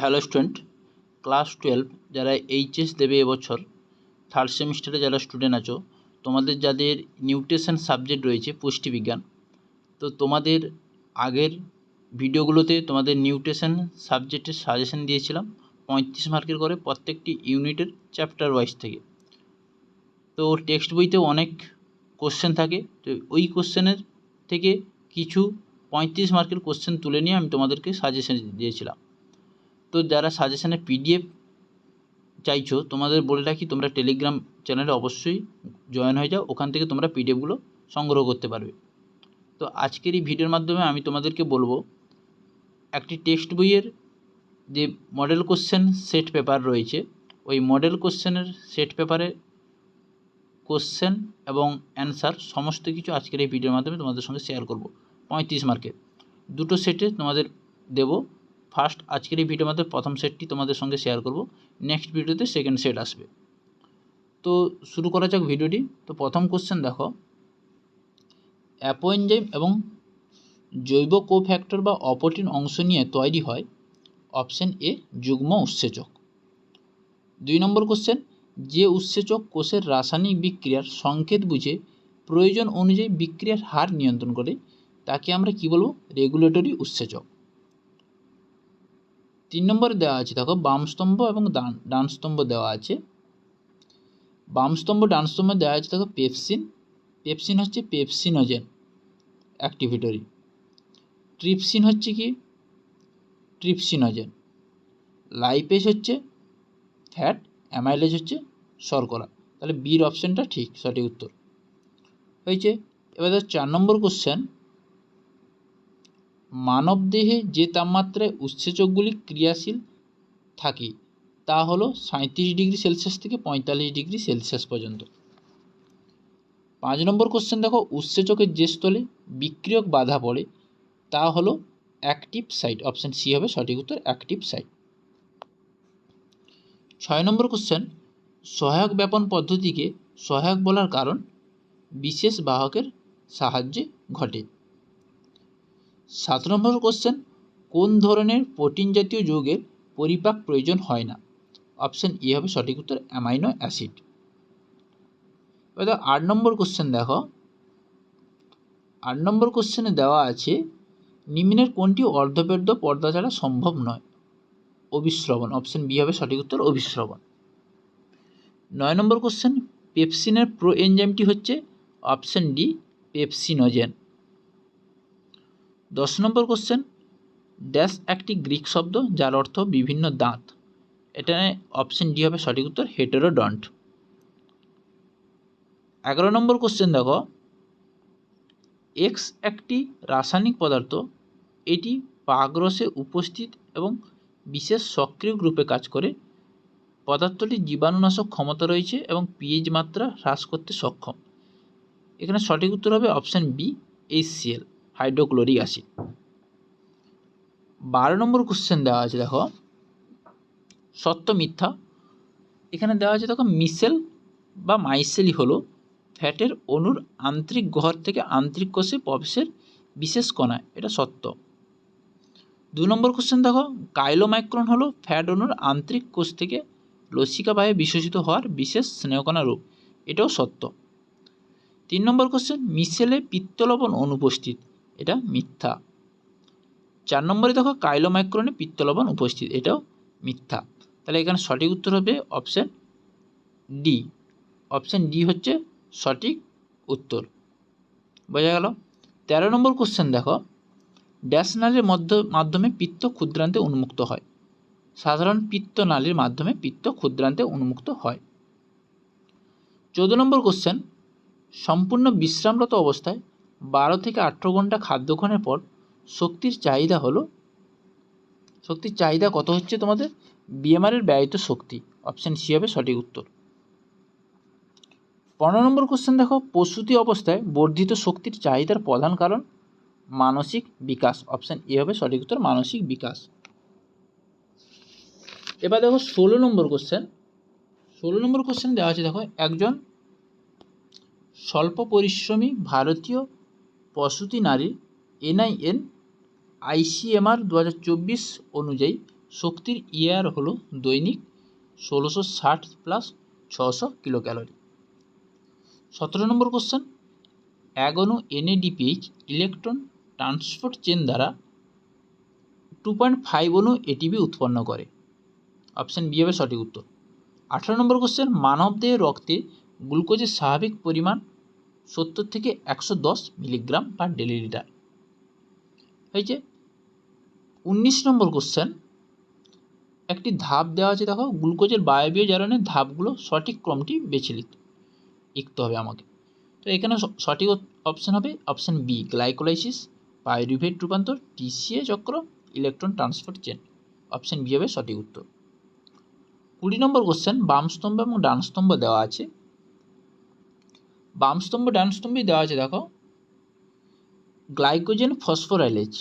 Hello student, class twelve যারা HS দেবে এবছর থার্ড সেমিস্টারে যারা স্টুডেন্ট আছো, তোমাদের যাদের নিউট্রিশন সাবজেক্ট রয়েছে পুষ্টিবিজ্ঞান, তো তোমাদের আগের ভিডিওগুলোতে তোমাদের নিউট্রিশন সাবজেক্টের সাজেশন দিয়েছিলাম, পঁয়ত্রিশ মার্কের করে প্রত্যেকটি ইউনিটের চ্যাপ্টার ওয়াইজ থেকে। তো টেক্সট বইতেও অনেক কোশ্চেন থাকে, তো ওই কোশ্চেনের থেকে কিছু পঁয়ত্রিশ মার্কের কোশ্চেন তুলে নিয়ে আমি তোমাদেরকে সাজেশন দিয়েছিলাম। তো যারা সাজেশনের পিডিএফ চাইছো, তোমাদের বলে রাখি, তোমরা টেলিগ্রাম চ্যানেলে অবশ্যই জয়েন হয়ে যাও। ওখান থেকে তোমরা পিডিএফগুলো সংগ্রহ করতে পারবে। তো আজকের এই ভিডিওর মাধ্যমে আমি তোমাদেরকে বলব, একটি টেক্সট বইয়ের যে মডেল কোশ্চেন সেট পেপার রয়েছে, ওই মডেল কোশ্চেনের সেট পেপারে কোশ্চেন এবং অ্যান্সার সমস্ত কিছু আজকের এই ভিডিওর মাধ্যমে তোমাদের সঙ্গে শেয়ার করব। পঁয়ত্রিশ মার্কের দুটো সেটে তোমাদের দেবো ফার্স্ট আজকের এই ভিডিওর মধ্যে প্রথম সেটটি তোমাদের সঙ্গে শেয়ার করব। নেক্সট ভিডিওতে সেকেন্ড সেট আসবে। তো শুরু করা যাক ভিডিওটি তো প্রথম কোশ্চেন দেখো। অ্যাপোএনজাইম এবং জৈব কোফ্যাক্টর বা অপটিন অংশ নিয়ে তৈরি হয় অপশন এ, যুগ্ম উৎসেচক। দুই নম্বর কোশ্চেন যে উৎসেচক কোষের রাসায়নিক বিক্রিয়ার সংকেত বুঝে প্রয়োজন অনুযায়ী বিক্রিয়ার হার নিয়ন্ত্রণ করে, তাকে আমরা কি বলব? রেগুলেটরি উৎসেচক। তিন নম্বরে দেওয়া আছে, দেখো, বাম স্তম্ভ এবং ডান ডান স্তম্ভ দেওয়া আছে। বাম স্তম্ভ, ডান স্তম্ভ দেওয়া আছে, দেখো, পেপসিন। পেপসিন হচ্ছে পেপসিনোজেন অ্যাক্টিভিটরি। ট্রিপসিন হচ্ছে কি? ট্রিপসিনোজেন। লাইপেজ হচ্ছে ফ্যাট অ্যামাইলেজ হচ্ছে শর্করা। তাহলে বির অপশানটা ঠিক, সঠিক উত্তর। হয়েছে, এবার চার নম্বর কোশ্চেন মানবদেহে যে তাপমাত্রায় উৎসেচকগুলি ক্রিয়াশীল থাকে, তা হলো সাঁত্রিশ ডিগ্রি সেলসিয়াস থেকে পঁয়তাল্লিশ ডিগ্রি সেলসিয়াস পর্যন্ত। পাঁচ নম্বর কোশ্চেন দেখো, উৎসেচকের যে স্থলে বিক্রিয়ক বাধা পড়ে, তা হলো অ্যাক্টিভ সাইট অপশান সি হবে সঠিক উত্তর অ্যাক্টিভ সাইট ছয় নম্বর কোশ্চেন সহায়ক ব্যাপন পদ্ধতিকে সহায়ক বলার কারণ বিশেষ বাহকের সাহায্যে ঘটে। সাত নম্বর কোশ্চেন কোন ধরনের প্রোটিন জাতীয় যৌগের পরিপাক প্রয়োজন হয় না? অপশান এ হবে সঠিক উত্তর অ্যামাইনো অ্যাসিড এবার আট নম্বর কোশ্চেন দেখো। আট নম্বর কোশ্চেনে দেওয়া আছে, নিম্নের কোনটি অর্ধবেদ্য পর্দা ছাড়া সম্ভব নয়? অবিশ্রবণ অপশান বি হবে সঠিক উত্তর অবিশ্রবণ নয় নম্বর কোশ্চেন পেপসিনের প্রো এনজাইমটি হচ্ছে অপশান ডি পেপসিনোজেন দশ নম্বর কোশ্চেন ড্যাশ একটি গ্রিক শব্দ যার অর্থ বিভিন্ন দাঁত। এটা অপশন ডি হবে, সঠিক উত্তর হেটেরোডন্ট এগারো নম্বর কোশ্চেন দেখো। এক্স একটি রাসায়নিক পদার্থ, এটি পাগ্রসে উপস্থিত এবং বিশেষ সক্রিয় গ্রুপে কাজ করে। পদার্থটির জীবাণুনাশক ক্ষমতা রয়েছে এবং পিএইচ মাত্রা হ্রাস করতে সক্ষম। এখানে সঠিক উত্তর হবে option B HCL hydrochloric acid. বারো নম্বর কোশ্চেন দেওয়া আছে, দেখো। সত্য, মিথ্যা। এখানে দেওয়া আছে, দেখো, মিসেল বা মাইসেলই হলো ফ্যাটের অণুর আন্তরিক গহর থেকে আন্তরিক কোষে প্রবেশের বিশেষ কণা, এটা সত্য। দু নম্বর কোশ্চেন দেখো, কাইলোমাইক্রন হলো ফ্যাট অণুর আন্তরিক কোষ থেকে লসিকা লসিকাবাহে বিশ্বসিত হওয়ার বিশেষ স্নেহকণা রূপ, এটাও সত্য। তিন নম্বর কোশ্চেন মিশেলে পিত্তলবণ অনুপস্থিত। এটা মিথ্যা। চার নম্বরে দেখো, কাইলোমাইক্রনে পিত্তলবণ উপস্থিত, এটাও মিথ্যা। তাহলে এখানে সঠিক উত্তর হবে অপশান ডি। অপশান ডি হচ্ছে সঠিক উত্তর। বোঝা গেল? তেরো নম্বর কোশ্চেন দেখো, ড্যাশ নালীর মধ্য, মাধ্যমে পিত্ত ক্ষুদ্রান্তে উন্মুক্ত হয়। সাধারণ পিত্ত নালীর মাধ্যমে পিত্ত ক্ষুদ্রান্তে উন্মুক্ত হয়। চৌদ্দ নম্বর কোশ্চেন সম্পূর্ণ বিশ্রামরত অবস্থায় বারো থেকে আঠেরো ঘণ্টা খাদ্য গ্রহণের পর শক্তির চাহিদা হলো, শক্তির চাহিদা কত হচ্ছে তোমাদের? বিএমআরের ব্যয়িত শক্তি অপশান সি হবে সঠিক উত্তর। পনেরো নম্বর কোশ্চেন দেখো, প্রসূতি অবস্থায় বর্ধিত শক্তির চাহিদার প্রধান কারণ মানসিক বিকাশ অপশান এ হবে সঠিক উত্তর, মানসিক বিকাশ। এবার দেখো ষোলো নম্বর কোশ্চেন ষোলো নম্বর কোশ্চেন দেওয়া আছে দেখো, একজন স্বল্প পরিশ্রমী ভারতীয় প্রসূতি নারীর এনআইএন, আইসিএমআর দু হাজার চব্বিশ অনুযায়ী শক্তির ইয়ার হলো দৈনিক ষোলোশো ষাট প্লাস ছশো কিলো ক্যালোরি সতেরো নম্বর কোশ্চেন অণু এনএডিপিএইচ ইলেকট্রন ট্রান্সপোর্ট চেন দ্বারা টু পয়েন্ট ফাইভ অণু এটিপি উৎপন্ন করে। অপশান বি হবে সঠিক উত্তর। আঠারো নম্বর কোশ্চেন মানবদেহের রক্তে গ্লুকোজের স্বাভাবিক পরিমাণ সত্তর থেকে একশো দশ মিলিগ্রাম পার ডেলিলিটার। হয়েছে উনিশ নম্বর কোশ্চেন একটি ধাপ দেওয়া আছে, দেখো, গ্লুকোজের বায়বীয় জারণের ধাপগুলো সঠিক ক্রমটি বেছে লিখতে লিখতে হবে আমাকে। তো এখানে সঠিক অপশান হবে অপশান বি গ্লাইকোলাইসিস পাইরুভেট রূপান্তর টিসিএ চক্র electron transport chain option B হবে সঠিক উত্তর। কুড়ি নম্বর কোশ্চেন বাম স্তম্ভ এবং ডান স্তম্ভ দেওয়া আছে বাম স্তম্ভ, ডান দেওয়া আছে, দেখো। Glycogen phosphorylase.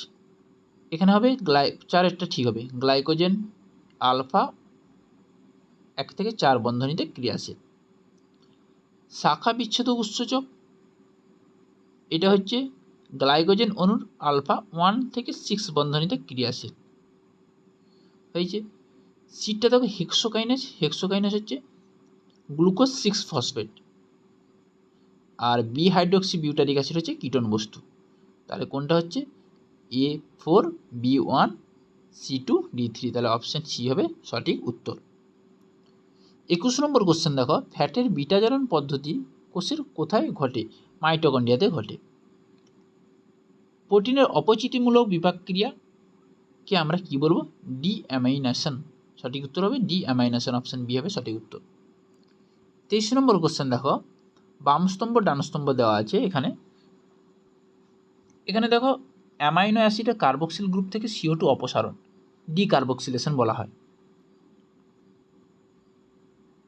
এখানে হবে গ্লাই, চারেরটা ঠিক হবে। গ্লাইকোজেন আলফা এক থেকে চার বন্ধনীতে ক্রিয়াশীল শাখা বিচ্ছেদ উৎসেচক। এটা হচ্ছে গ্লাইকোজেন অণুর আলফা ওয়ান থেকে সিক্স বন্ধনীতে ক্রিয়াশীল হয়েছে সিটটা দেখো হেক্সোকাইনেস হেক্সোকাইনেস হচ্ছে গ্লুকোজ সিক্স ফসফেট। আর বি হাইড্রোক্সি বিউটারিক অ্যাসিড হচ্ছে কিটোন বস্তু। তাহলে কোনটা হচ্ছে? A four B one C two D three তাহলে অপশান সি হবে সঠিক উত্তর। একুশ নম্বর কোশ্চেন দেখো। ফ্যাটের বিটাজারণ পদ্ধতি কোষের কোথায় ঘটে? মাইটোকন্ড্রিয়াতে ঘটে। প্রোটিনের অপচিতিমূলক বিপাকক্রিয়াকে আমরা কি বলব? ডি অ্যামাইনেশন সঠিক উত্তর হবে ডি অ্যামাইনেশন অপশান বি হবে সঠিক উত্তর। তেইশ নম্বর কোশ্চেন দেখো। বাম স্তম্ভ, ডান স্তম্ভ দেওয়া আছে এখানে। এখানে দেখো, অ্যামাইনো অ্যাসিডের কার্বক্সিল গ্রুপ থেকে সিও টু অপসারণ ডি কার্বক্সিলেশন বলা হয়।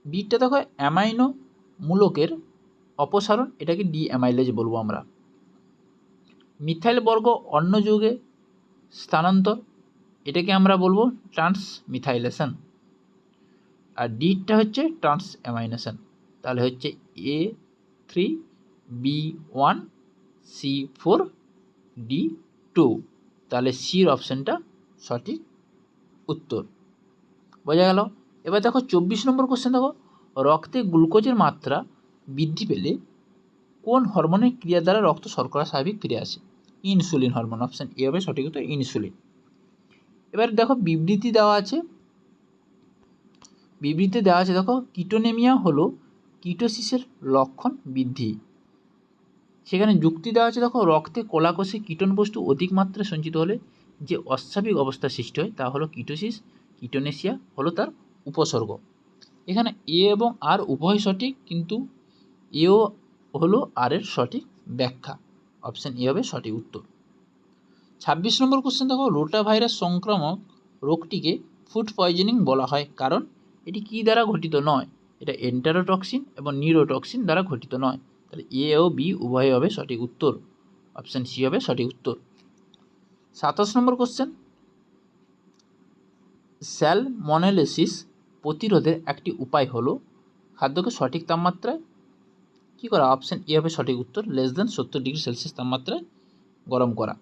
বিটটা দেখো, অ্যামাইনো মূলকের অপসারণ, এটাকে ডি অ্যামাইলেজ বলব আমরা। মিথাইল বর্গ অন্য যুগে স্থানান্তর, এটাকে আমরা বলব ট্রান্স মিথাইলেশন আর ডিটা হচ্ছে ট্রান্স অ্যামাইনেশন তাহলে হচ্ছে A three B one C four D two তাহলে সির অপশানটা সঠিক উত্তর। বোঝা গেল? এবার দেখো চব্বিশ নম্বর কোশ্চেন দেখো। রক্তে গ্লুকোজের মাত্রা বৃদ্ধি পেলে কোন হরমোনের ক্রিয়া দ্বারা রক্ত শর্করা স্বাভাবিক ফিরে আসে? ইনসুলিন হরমোন অপশান এ হবে সঠিক উত্তর, ইনসুলিন। এবার দেখো বিবৃতি দেওয়া আছে। বিবৃতি দেওয়া আছে, দেখো, কিটোনেমিয়া হলো কিটোসিসের লক্ষণ বৃদ্ধি। সেখানে যুক্তি দেওয়া হচ্ছে দেখো, রক্তে কোলাকোষে কীটন বস্তু অধিক মাত্রায় সঞ্চিত হলে যে অস্বাভাবিক অবস্থা সৃষ্টি হয় তা হলো কিটোসিস কিটোনেশিয়া হলো তার উপসর্গ। এখানে এ এবং আর উভয় সঠিক, কিন্তু এও হলো আর এর সঠিক ব্যাখ্যা। অপশান এ হবে সঠিক উত্তর। ছাব্বিশ নম্বর কোশ্চেন দেখো, রোটা ভাইরাস সংক্রামক রোগটিকে ফুড পয়জনিং বলা হয়। কারণ এটি কী দ্বারা ঘটিত নয়? এটা এন্টারোটক্সিন এবং নিউরোটক্সিন দ্বারা ঘটিত নয়। তাহলে এ ও বি উভয় হবে সঠিক উত্তর। অপশান সি হবে সঠিক উত্তর। সাতাশ নম্বর কোশ্চেন স্যাল মনেলেসিস প্রতিরোধের একটি উপায় হলো খাদ্যকে সঠিক তাপমাত্রায় কী করা। অপশান এ হবে সঠিক উত্তর লেস দেন সত্তর ডিগ্রি সেলসিয়াস তাপমাত্রায় গরম করা।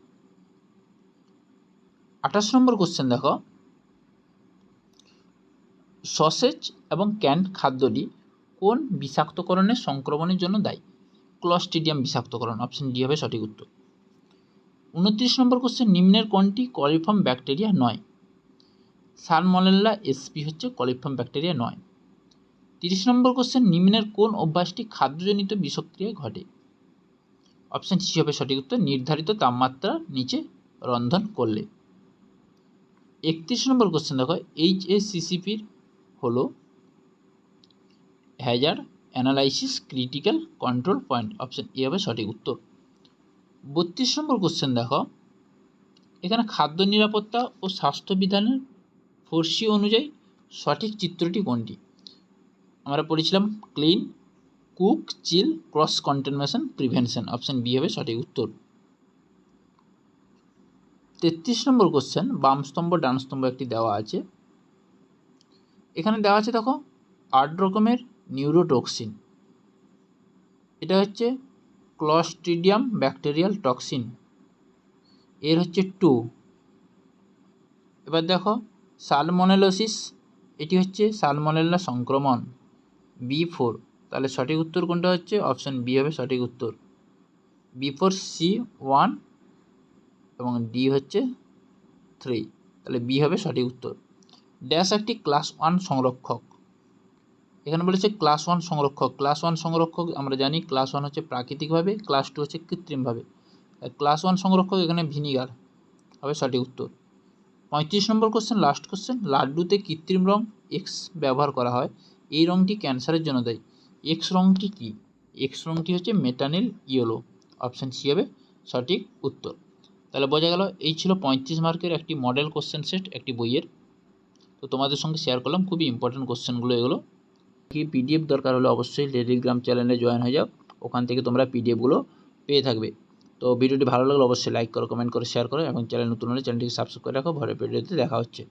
আঠাশ নম্বর কোশ্চেন দেখো। সসেজ এবং ক্যান্ড খাদ্যটি কোন বিষাক্তকরণের সংক্রমণের জন্য দায়ী? ক্লস্টিডিয়াম বিষাক্তকরণ অপশন ডি হবে সঠিক উত্তর। উনত্রিশ নম্বর কোশ্চেন নিম্নের কোনটি কলিফর্ম ব্যাকটেরিয়া নয়? সালমনেল্লা এসপি হচ্ছে কলিফর্ম ব্যাকটেরিয়া নয়। তিরিশ নম্বর কোশ্চেন নিম্নের কোন অভ্যাসটি খাদ্যজনিত বিষক্রিয়ায় ঘটে? অপশন সি হবে সঠিক উত্তর, নির্ধারিত তাপমাত্রা নিচে রন্ধন করলে। একত্রিশ নম্বর কোশ্চেন দেখো এইচ এ সিসিপির হলো hazard analysis critical control point option A হবে সঠিক উত্তর। বত্রিশ নম্বর কোশ্চেন দেখো। এখানে খাদ্য নিরাপত্তা ও স্বাস্থ্যবিধানের ফোর্সি অনুযায়ী সঠিক চিত্রটি কোনটি? আমরা পড়েছিলাম clean cook chill cross contamination prevention option B হবে সঠিক উত্তর। তেত্রিশ নম্বর কোশ্চেন বাম স্তম্ভ, ডান স্তম্ভ একটি দেওয়া আছে। এখানে দেওয়া আছে দেখো আট রকমের নিউরোটক্সিন এটা হচ্ছে ক্লস্ট্রিডিয়াম ব্যাকটেরিয়াল টক্সিন এর হচ্ছে টু এবার দেখো সালমনেলোসিস এটি হচ্ছে সালমনেলা সংক্রমণ বি ফোর তাহলে সঠিক উত্তর কোনটা হচ্ছে? অপশান বি হবে সঠিক উত্তর। বি ফোর সি ওয়ান এবং ডি হচ্ছে থ্রি তাহলে বি হবে সঠিক উত্তর। ড্যাশ একটি ক্লাস ওয়ান সংরক্ষক। এখানে বলেছে ক্লাস ওয়ান সংরক্ষক। ক্লাস ওয়ান সংরক্ষক আমরা জানি, ক্লাস ওয়ান হচ্ছে প্রাকৃতিকভাবে, ক্লাস টু হচ্ছে কৃত্রিমভাবে। ক্লাস ওয়ান সংরক্ষক এখানে ভিনিগার। হবে সঠিক উত্তর। পঁয়ত্রিশ নম্বর কোশ্চেন লাস্ট কোশ্চেন লাড্ডুতে কৃত্রিম রং এক্স ব্যবহার করা হয়। এই রঙটি ক্যান্সারের জন্য দেয়। এক্স রঙটি কী? এক্স রঙটি হচ্ছে মেটানিল ইয়েলো অপশান সি হবে সঠিক উত্তর। তাহলে বোঝা গেল, এই ছিল পঁয়ত্রিশ মার্কের একটি মডেল কোশ্চেন সেট একটি বইয়ের। তো তোমাদের সঙ্গে শেয়ার করলাম, খুবই ইম্পর্টেন্ট কোশ্চেনগুলো এগুলো। কি পিডিএফ দরকার হলে অবশ্যই টেলিগ্রাম চ্যানেলে জয়েন হয়ে যাও, ওখান থেকে তোমরা পিডিএফগুলো পেয়ে থাকবে। তো ভিডিওটি ভালো লাগলে অবশ্যই লাইক করো কমেন্ট করে শেয়ার করো, এবং চ্যানেল নতুন হলে চ্যানেলটিকে সাবস্ক্রাইব করে রাখো পরের ভিডিওতে দেখা হচ্ছে।